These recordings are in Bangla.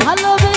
ভালোবেসে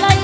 Like.